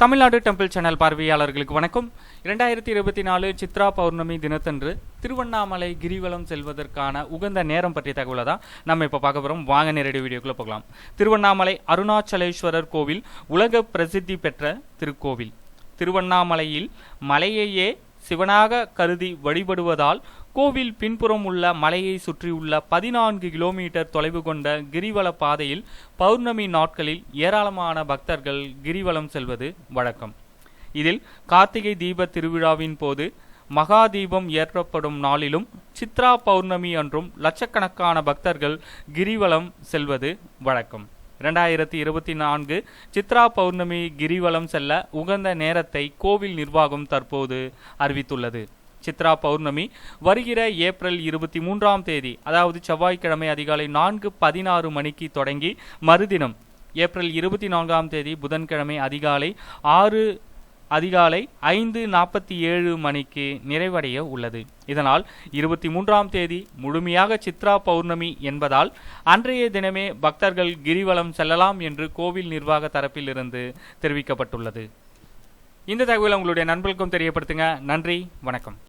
Tamil Nadu temple channel பார்வையாளர்களுக்கு வணக்கம். இரண்டாயிரத்தி இருபத்தி நாலு சித்ரா பௌர்ணமி தினத்தன்று திருவண்ணாமலை கிரிவலம் செல்வதற்கான உகந்த நேரம் பற்றிய தகவலை தான் நம்ம இப்போ பார்க்க போகிறோம் வாங்க நேரடி வீடியோக்குள்ளே போகலாம். திருவண்ணாமலை அருணாச்சலேஸ்வரர் கோவில் உலக பிரசித்தி பெற்ற திருக்கோவில். திருவண்ணாமலையில் மலையையே சிவனாக கருதி வழிபடுவதால் கோவில் பின்புறம் உள்ள மலையை சுற்றியுள்ள பதினான்கு கிலோமீட்டர் தொலைவு கொண்ட கிரிவல பாதையில் பௌர்ணமி நாட்களில் ஏராளமான பக்தர்கள் கிரிவலம் செல்வது வழக்கம். இதில் கார்த்திகை தீப திருவிழாவின் போது மகா தீபம் ஏற்றப்படும் நாளிலும் சித்ரா பௌர்ணமி அன்றும் லட்சக்கணக்கான பக்தர்கள் கிரிவலம் செல்வது வழக்கம். இரண்டாயிரத்தி இருபத்தி நான்கு சித்ரா பௌர்ணமி கிரிவலம் செல்ல உகந்த நேரத்தை கோவில் நிர்வாகம் தற்போது அறிவித்துள்ளது. சித்ரா பௌர்ணமி வருகிற ஏப்ரல் இருபத்தி மூன்றாம் தேதி அதாவது செவ்வாய்க்கிழமை அதிகாலை நான்கு பதினாறு மணிக்கு தொடங்கி மறுதினம் ஏப்ரல் இருபத்தி நான்காம் தேதி புதன்கிழமை அதிகாலை ஆறு அதிகாலை ஐந்து நாற்பத்தி ஏழு மணிக்கு நிறைவடைய உள்ளது. இதனால் இருபத்தி மூன்றாம் தேதி முழுமையாக சித்ரா பௌர்ணமி என்பதால் அன்றைய தினமே பக்தர்கள் கிரிவலம் செல்லலாம் என்று கோவில் நிர்வாக தரப்பிலிருந்து தெரிவிக்கப்பட்டுள்ளது. இந்த தகவலை உங்களுடைய நண்பர்களுக்கும் தெரியப்படுத்துங்க. நன்றி. வணக்கம்.